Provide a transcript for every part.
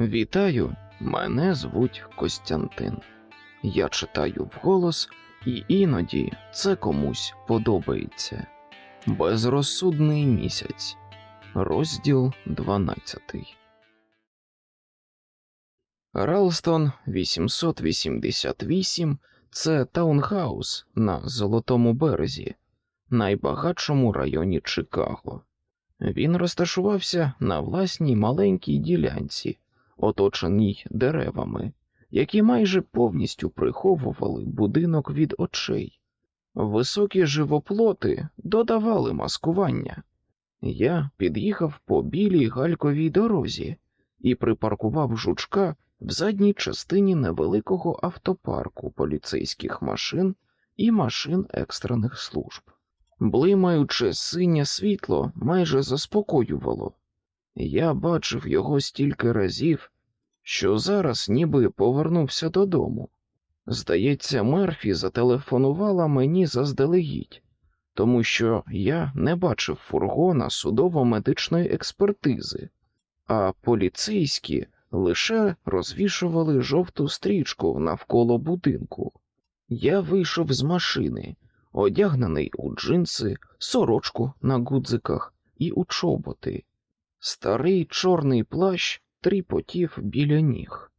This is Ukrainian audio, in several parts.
Вітаю, мене звуть Костянтин. Я читаю вголос, і іноді це комусь подобається. Безрозсудний місяць. Розділ 12. Ралстон 888 це таунхаус на Золотому березі, найбагатшому районі Чикаго. Він розташувався на власній маленькій ділянці, оточеній деревами, які майже повністю приховували будинок від очей. Високі живоплоти додавали маскування. Я під'їхав по білій гальковій дорозі і припаркував жучка в задній частині невеликого автопарку поліцейських машин і машин екстрених служб. Блимаюче синє світло майже заспокоювало. Я бачив його стільки разів, що зараз ніби повернувся додому. Здається, Мерфі зателефонувала мені заздалегідь, тому що я не бачив фургона судово-медичної експертизи, а поліцейські лише розвішували жовту стрічку навколо будинку. Я вийшов з машини, одягнений у джинси, сорочку на гудзиках і у чоботи. Старий чорний плащ тріпотів біля ніг.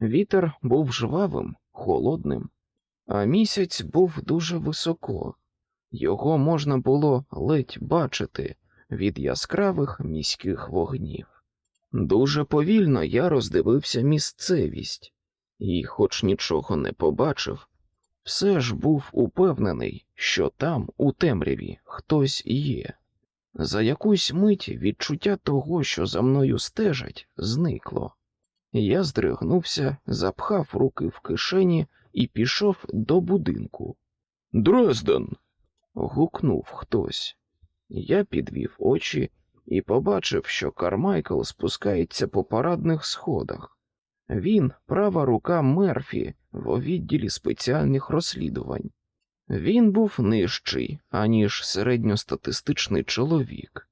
Вітер був жвавим, холодним, а місяць був дуже високо. Його можна було ледь бачити від яскравих міських вогнів. Дуже повільно я роздивився місцевість і, хоч нічого не побачив, все ж був упевнений, що там, у темряві, хтось є. За якусь мить відчуття того, що за мною стежать, зникло. Я здригнувся, запхав руки в кишені і пішов до будинку. Дрезден. гукнув хтось. Я підвів очі і побачив, що Кармайкл спускається по парадних сходах. Він права рука Мерфі в відділі спеціальних розслідувань. Він був нижчий, аніж середньостатистичний чоловік,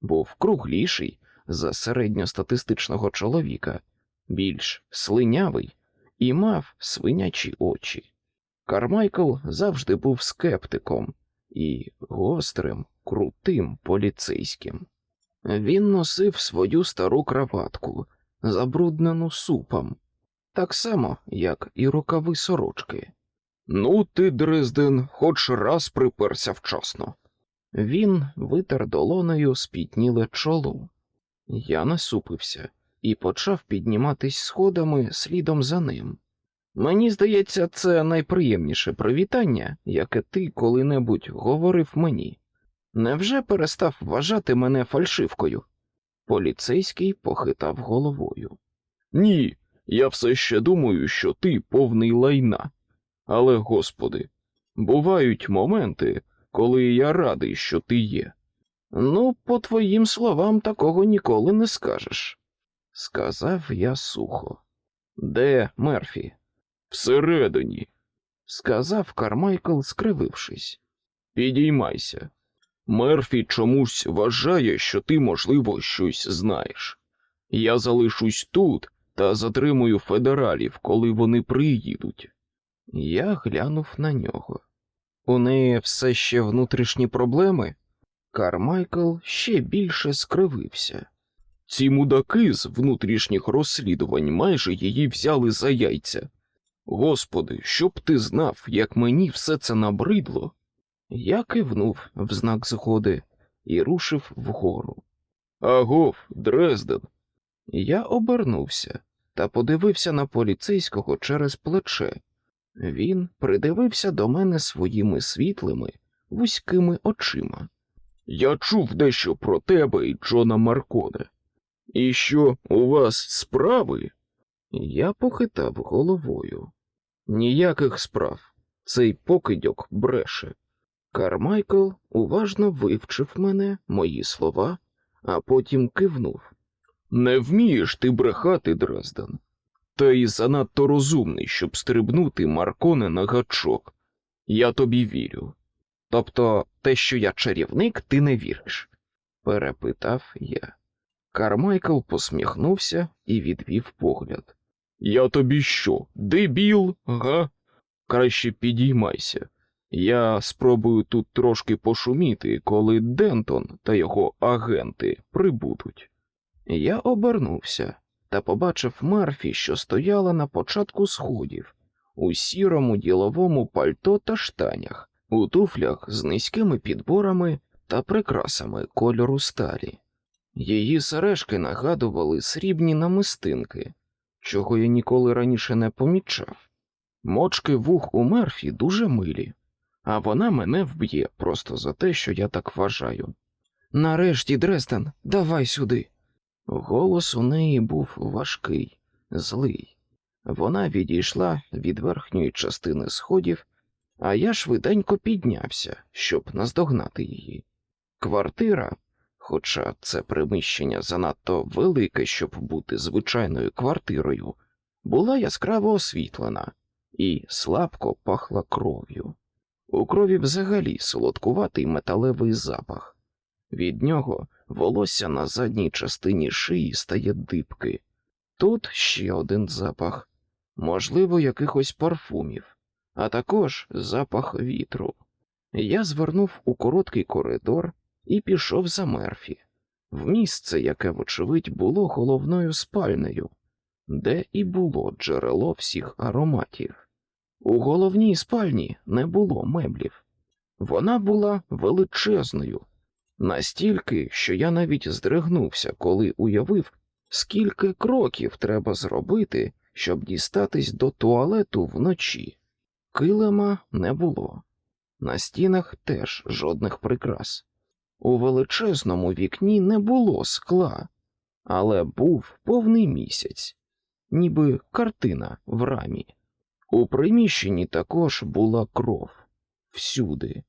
був кругліший за середньостатистичного чоловіка, більш слинявий і мав свинячі очі. Кармайкл завжди був скептиком і гострим, крутим поліцейським. Він носив свою стару краватку, забруднену супом, так само, як і рукави сорочки. Ну, ти, Дрезден, хоч раз приперся вчасно. Він витер долонею спітніле чоло. Я насупився і почав підніматись сходами слідом за ним. Мені здається, це найприємніше привітання, яке ти коли-небудь говорив мені. Невже перестав вважати мене фальшивкою? Поліцейський похитав головою. Ні, я все ще думаю, що ти повний лайна. Але, господи, бувають моменти, коли я радий, що ти є. Ну, по твоїм словам, такого ніколи не скажеш, сказав я сухо. Де Мерфі? Всередині, сказав Кармайкл, скривившись. Підіймайся. Мерфі чомусь вважає, що ти, можливо, щось знаєш. Я залишусь тут та затримую федералів, коли вони приїдуть. Я глянув на нього. У неї все ще внутрішні проблеми. Кармайкл ще більше скривився. Ці мудаки з внутрішніх розслідувань майже її взяли за яйця. Господи, щоб ти знав, як мені все це набридло. Я кивнув в знак згоди і рушив вгору. Агов, Дрезден. Я обернувся та подивився на поліцейського через плече. Він придивився до мене своїми світлими, вузькими очима. Я чув дещо про тебе і Джона Марконе. І що у вас справи? Я похитав головою. Ніяких справ. Цей покидьок бреше. Кармайкл уважно вивчив мене, мої слова, а потім кивнув. Не вмієш ти брехати, Дрезден. Та й занадто розумний, щоб стрибнути Марконе на гачок. Я тобі вірю. Тобто те, що я чарівник, ти не віриш? перепитав я. Кармайкл посміхнувся і відвів погляд. Я тобі що, дебіл, га? Краще підіймайся. Я спробую тут трошки пошуміти, коли Дентон та його агенти прибудуть. Я обернувся та побачив Мерфі, що стояла на початку сходів, у сірому діловому пальто та штанях, у туфлях з низькими підборами та прикрасами кольору сталі. Її сережки нагадували срібні намистинки, чого я ніколи раніше не помічав. Мочки вух у Мерфі дуже милі, а вона мене вб'є просто за те, що я так вважаю. Нарешті, Дрестен, давай сюди. Голос у неї був важкий, злий. Вона відійшла від верхньої частини сходів, а я швиденько піднявся, щоб наздогнати її. Квартира, хоча це приміщення занадто велике, щоб бути звичайною квартирою, була яскраво освітлена і слабко пахла кров'ю. У крові взагалі солодкуватий металевий запах. Від нього волосся на задній частині шиї стає дибки. Тут ще один запах, можливо, якихось парфумів, а також запах вітру. Я звернув у короткий коридор і пішов за Мерфі, в місце, яке, вочевидь, було головною спальнею, де і було джерело всіх ароматів. У головній спальні не було меблів. Вона була величезною, настільки, що я навіть здригнувся, коли уявив, скільки кроків треба зробити, щоб дістатись до туалету вночі. Килима не було, на стінах теж жодних прикрас. У величезному вікні не було скла, але був повний місяць, ніби картина в рамі. У приміщенні також була кров всюди,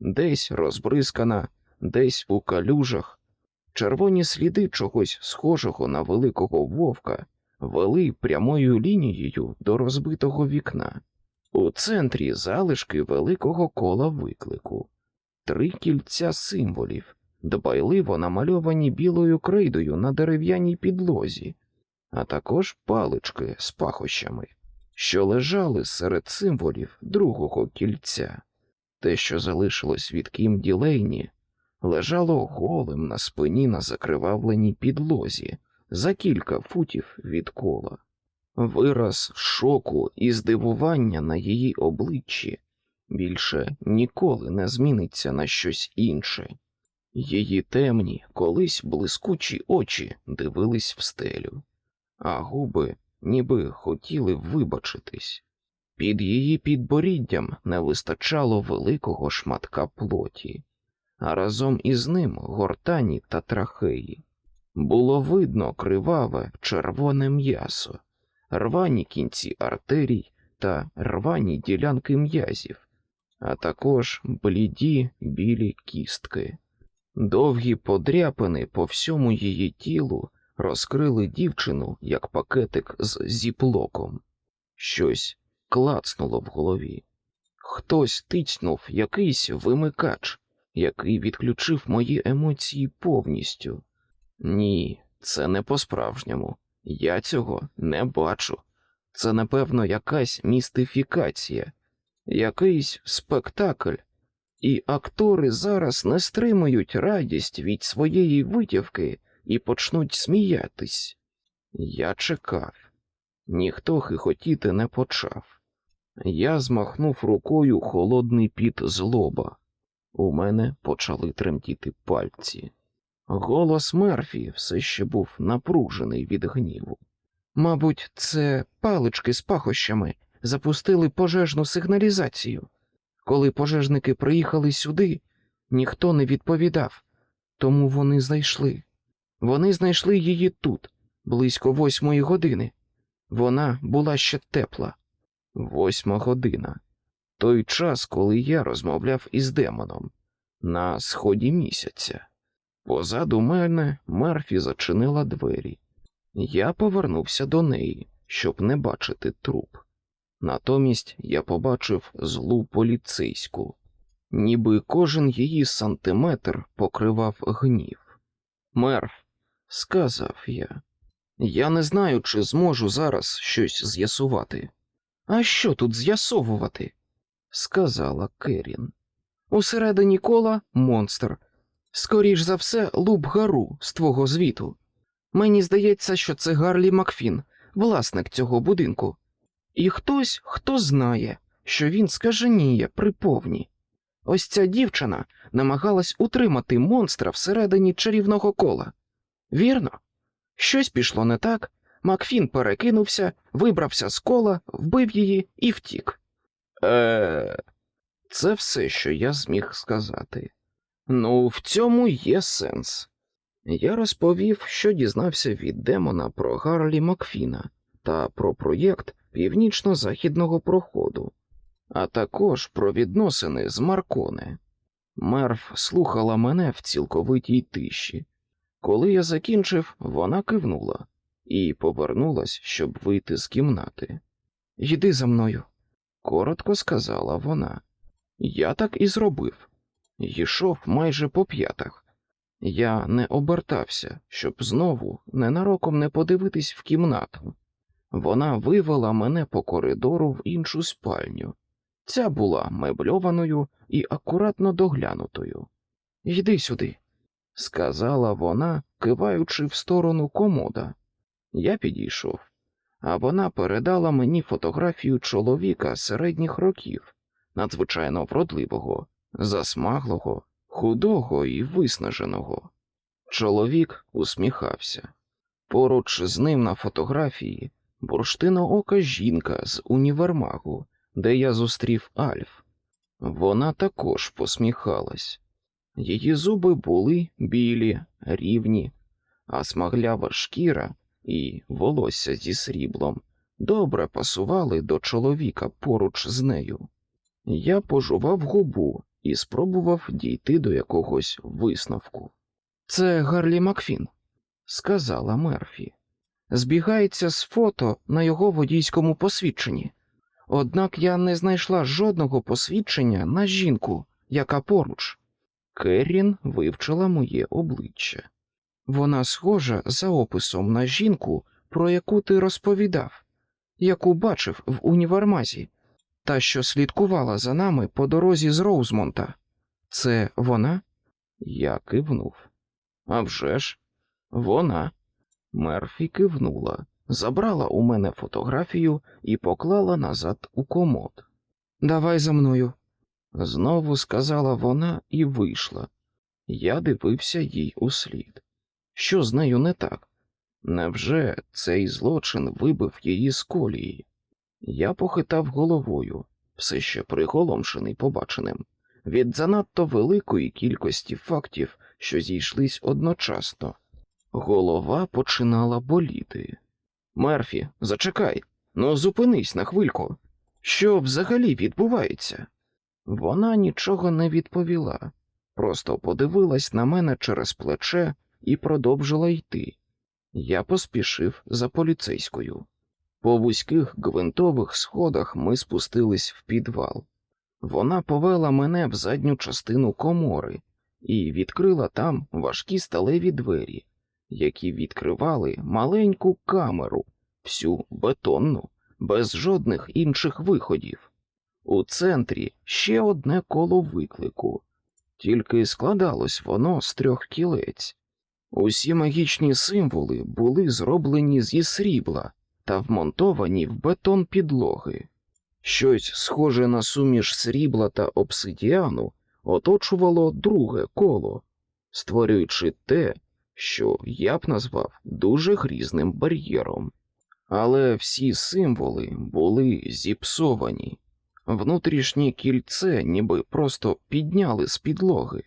десь розбризкана, десь у калюжах, червоні сліди чогось схожого на великого вовка вели прямою лінією до розбитого вікна. У центрі залишки великого кола виклику, три кільця символів, дбайливо намальовані білою крейдою на дерев'яній підлозі, а також палички з пахощами що лежали серед символів другого кільця. Те, що залишилось від Кім Ділейні, лежало голим на спині на закривавленій підлозі за кілька футів від кола. Вираз шоку і здивування на її обличчі більше ніколи не зміниться на щось інше. Її темні, колись блискучі очі дивились в стелю, а губи ніби хотіли вибачитись. Під її підборіддям не вистачало великого шматка плоті, а разом із ним гортані та трахеї. Було видно криваве червоне м'ясо, рвані кінці артерій та рвані ділянки м'язів, а також бліді білі кістки. Довгі подряпини по всьому її тілу розкрили дівчину як пакетик з зіплоком. Щось клацнуло в голові. Хтось тицьнув якийсь вимикач, який відключив мої емоції повністю. Ні, це не по-справжньому. Я цього не бачу. Це, напевно, якась містифікація, якийсь спектакль, і актори зараз не стримують радість від своєї витівки і почнуть сміятись. Я чекав, ніхто хихотіти не почав. Я змахнув рукою холодний піт злоба. У мене почали тремтіти пальці. Голос Мерфі все ще був напружений від гніву. Мабуть, це палички з пахощами запустили пожежну сигналізацію. Коли пожежники приїхали сюди, ніхто не відповідав, тому вони зайшли. Вони знайшли її тут, близько восьмої години. Вона була ще тепла. Восьма година. Той час, коли я розмовляв із демоном на сході місяця. Позаду мене Мерфі зачинила двері. Я повернувся до неї, щоб не бачити труп. Натомість я побачив злу поліцейську, ніби кожен її сантиметр покривав гнів. Мерф, сказав я. Я не знаю, чи зможу зараз щось з'ясувати. А що тут з'ясовувати? Сказала Керін. Усередині кола монстр. Скоріш за все, луп гару з твого звіту. Мені здається, що це Гарлі Макфін, власник цього будинку. І хтось, хто знає, що він скаженіє при повні. Ось ця дівчина намагалась утримати монстра всередині чарівного кола. Вірно? Щось пішло не так. Макфін перекинувся, вибрався з кола, вбив її і втік. Е, це все, що я зміг сказати. Ну, в цьому є сенс. Я розповів, що дізнався від демона про Гарлі Макфіна та про проєкт північно-західного проходу, а також про відносини з Марконе. Мерф слухала мене в цілковитій тиші. Коли я закінчив, вона кивнула і повернулась, щоб вийти з кімнати. Йди за мною, коротко сказала вона. Я так і зробив. Йшов майже по п'ятах. Я не обертався, щоб знову ненароком не подивитись в кімнату. Вона вивела мене по коридору в іншу спальню. Ця була мебльованою і акуратно доглянутою. Йди сюди, сказала вона, киваючи в сторону комода. Я підійшов, а вона передала мені фотографію чоловіка середніх років, надзвичайно вродливого, засмаглого, худого і виснаженого. Чоловік усміхався. Поруч з ним на фотографії бурштиноока жінка з універмагу, де я зустрів Альф. Вона також посміхалась. Її зуби були білі, рівні, а смаглява шкіра і волосся зі сріблом добре пасували до чоловіка поруч з нею. Я пожував губу і спробував дійти до якогось висновку. Це Гарлі Макфін, сказала Мерфі. Збігається з фото на його водійському посвідченні. Однак я не знайшла жодного посвідчення на жінку, яка поруч. Керрін вивчила моє обличчя. Вона схожа за описом на жінку, про яку ти розповідав, яку бачив в універмазі, та що слідкувала за нами по дорозі з Роузмонта. Це вона? Я кивнув. «А вже ж, вона. Мерфі кивнула, забрала у мене фотографію і поклала назад у комод. Давай за мною, знову сказала вона і вийшла. Я дивився їй услід. Що з нею не так? Невже цей злочин вибив її з колії? Я похитав головою, все ще приголомшений побаченим, від занадто великої кількості фактів, що зійшлись одночасно. Голова починала боліти. Мерфі, зачекай, ну зупинись на хвильку. Що взагалі відбувається? Вона нічого не відповіла, просто подивилась на мене через плече і продовжила йти. Я поспішив за поліцейською. По вузьких гвинтових сходах ми спустились в підвал. Вона повела мене в задню частину комори і відкрила там важкі сталеві двері, які відкривали маленьку камеру, всю бетонну, без жодних інших виходів. У центрі ще одне коло виклику, тільки складалось воно з трьох кілець. Усі магічні символи були зроблені зі срібла та вмонтовані в бетон підлоги. Щось схоже на суміш срібла та обсидіану оточувало друге коло, створюючи те, що я б назвав дуже грізним бар'єром. Але всі символи були зіпсовані, внутрішнє кільце ніби просто підняли з підлоги,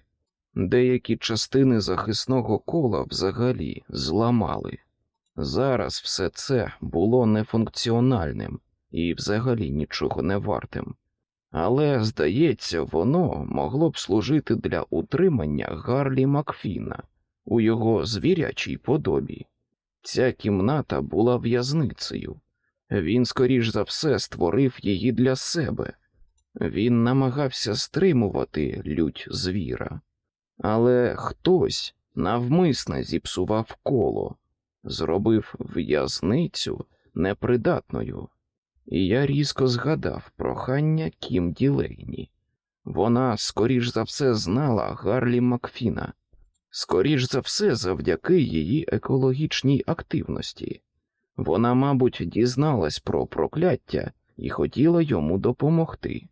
деякі частини захисного кола взагалі зламали. Зараз все це було нефункціональним і взагалі нічого не вартим. Але, здається, воно могло б служити для утримання Гарлі Макфіна у його звірячій подобі. Ця кімната була в'язницею. Він, скоріш за все, створив її для себе. Він намагався стримувати лють звіра. Але хтось, навмисне зіпсував коло, зробив в'язницю непридатною. І я різко згадав прохання Кім Ділейні. Вона, скоріш за все, знала Гарлі Макфіна, скоріш за все, завдяки її екологічній активності. Вона, мабуть, дізналась про прокляття і хотіла йому допомогти.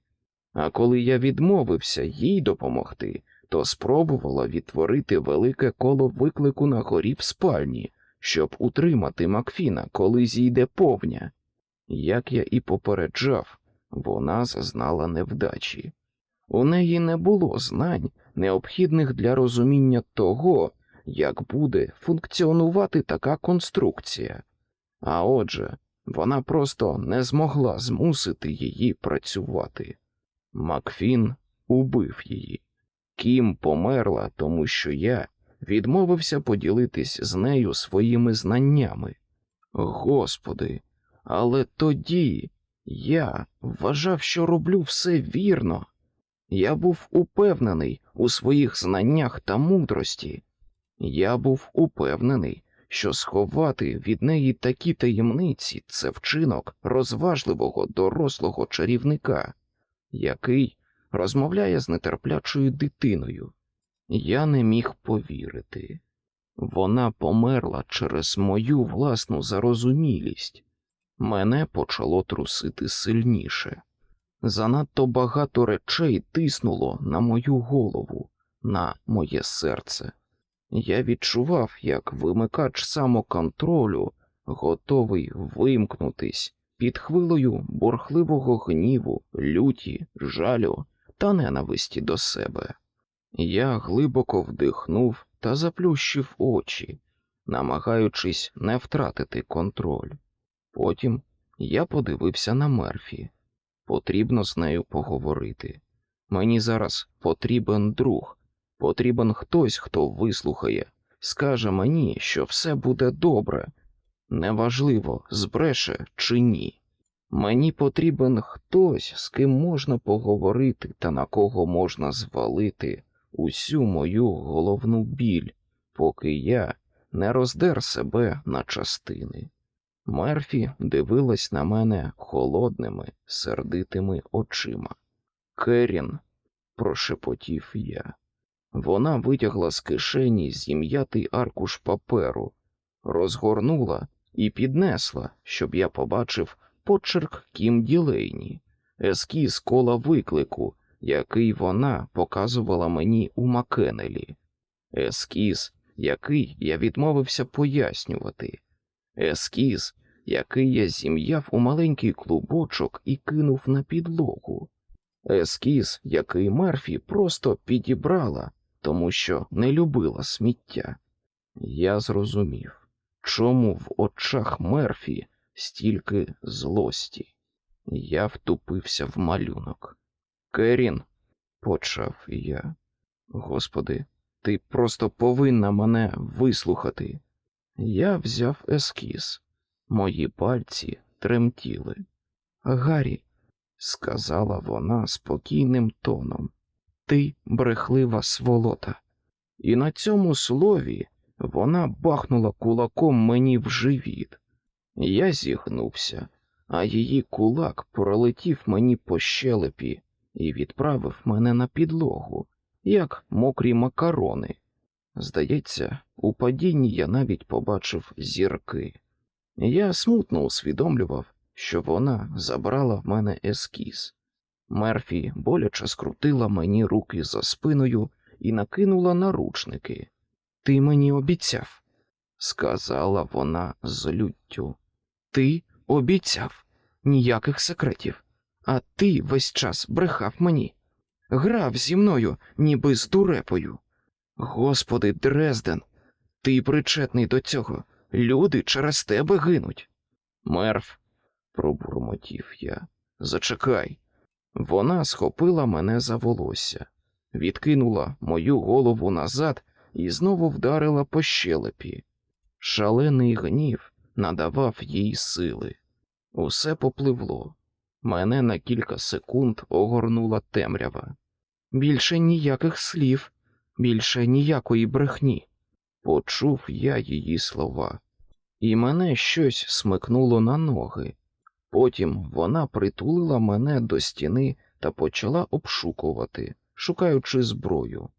А коли я відмовився їй допомогти, то спробувала відтворити велике коло виклику на горі в спальні, щоб утримати Макфіна, коли зійде повня. Як я і попереджав, вона зазнала невдачі. У неї не було знань, необхідних для розуміння того, як буде функціонувати така конструкція. А отже, вона просто не змогла змусити її працювати. Макфін убив її. Кім померла, тому що я відмовився поділитись з нею своїми знаннями. Господи, але тоді я вважав, що роблю все вірно. Я був упевнений у своїх знаннях та мудрості. Я був упевнений, що сховати від неї такі таємниці це вчинок розважливого дорослого чарівника, який розмовляє з нетерплячою дитиною. Я не міг повірити. Вона померла через мою власну зарозумілість. Мене почало трусити сильніше. Занадто багато речей тиснуло на мою голову, на моє серце. Я відчував, як вимикач самоконтролю готовий вимкнутись під хвилою бурхливого гніву, люті, жалю та ненависті до себе. Я глибоко вдихнув та заплющив очі, намагаючись не втратити контроль. Потім я подивився на Мерфі. Потрібно з нею поговорити. Мені зараз потрібен друг, потрібен хтось, хто вислухає, скаже мені, що все буде добре. Неважливо, збреше чи ні. Мені потрібен хтось, з ким можна поговорити та на кого можна звалити усю мою головну біль, поки я не роздер себе на частини. Мерфі дивилась на мене холодними, сердитими очима. Керін, прошепотів я. Вона витягла з кишені зім'ятий аркуш паперу, розгорнула і піднесла, щоб я побачив почерк Кім Ділейні, ескіз кола виклику, який вона показувала мені у Макенелі, ескіз, який я відмовився пояснювати, ескіз, який я зім'яв у маленький клубочок і кинув на підлогу, ескіз, який Мерфі просто підібрала, тому що не любила сміття. Я зрозумів, чому в очах Мерфі стільки злості. Я втупився в малюнок. Керін, почав я. Господи, ти просто повинна мене вислухати. Я взяв ескіз. Мої пальці тремтіли. Гаррі, сказала вона спокійним тоном, ти брехлива сволота. І на цьому слові вона бахнула кулаком мені в живіт. Я зігнувся, а її кулак пролетів мені по щелепі і відправив мене на підлогу, як мокрі макарони. Здається, у падінні я навіть побачив зірки. Я смутно усвідомлював, що вона забрала в мене ескіз. Мерфі боляче скрутила мені руки за спиною і накинула наручники. Ти мені обіцяв, сказала вона з люттю. Ти обіцяв ніяких секретів, а ти весь час брехав мені, грав зі мною, ніби з дурепою. Господи, Дрезден, ти причетний до цього. Люди через тебе гинуть. Мерф, пробурмотів я. Зачекай. Вона схопила мене за волосся, відкинула мою голову назад і знову вдарила по щелепі. Шалений гнів надавав їй сили. Усе попливло. Мене на кілька секунд огорнула темрява. Більше ніяких слів, більше ніякої брехні. Почув я її слова, і мене щось смикнуло на ноги. Потім вона притулила мене до стіни та почала обшукувати, шукаючи зброю.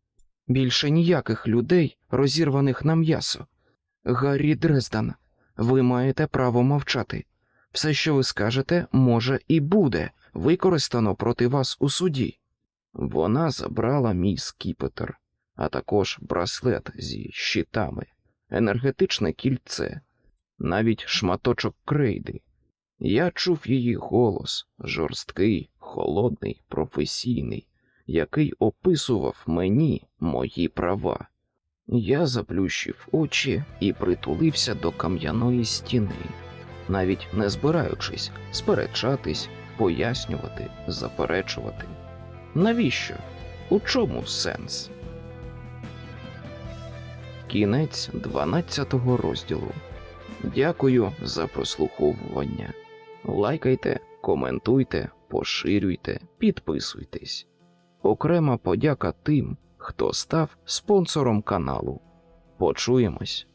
Більше ніяких людей, розірваних на м'ясо. Гаррі Дрезден, ви маєте право мовчати. Все, що ви скажете, може і буде використано проти вас у суді. Вона забрала мій скіпетр, а також браслет зі щитами, енергетичне кільце, навіть шматочок крейди. Я чув її голос, жорсткий, холодний, професійний, який описував мені мої права. Я заплющив очі і притулився до кам'яної стіни, навіть не збираючись сперечатись, пояснювати, заперечувати. Навіщо? У чому сенс? Кінець 12 розділу. Дякую за прослуховування. Лайкайте, коментуйте, поширюйте, підписуйтесь. Окрема подяка тим, хто став спонсором каналу. Почуємось.